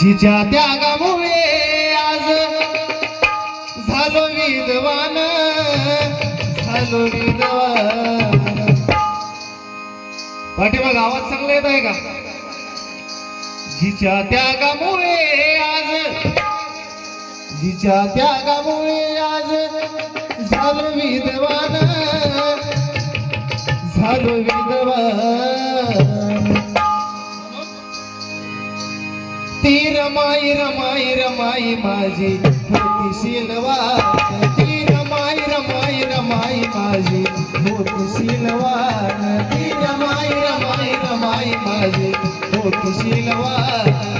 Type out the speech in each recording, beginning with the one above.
जिच्या त्यागामुळे आज झालो विद्वान झालो विद्वान. मग आवाज चांगला येत आहे का? जिच्या त्यागामुळे आज जिच्या त्यागामुळे आज झालो विद्वान झालो विद्वान. रमाई रमाई रमाई माझी. मोठी शिलवा ती रमाई रमाई रमाई माझी. मोठी शिलवा ती रमाई रमाई रमाई माझी. मोठी शिलवा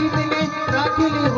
entender daquele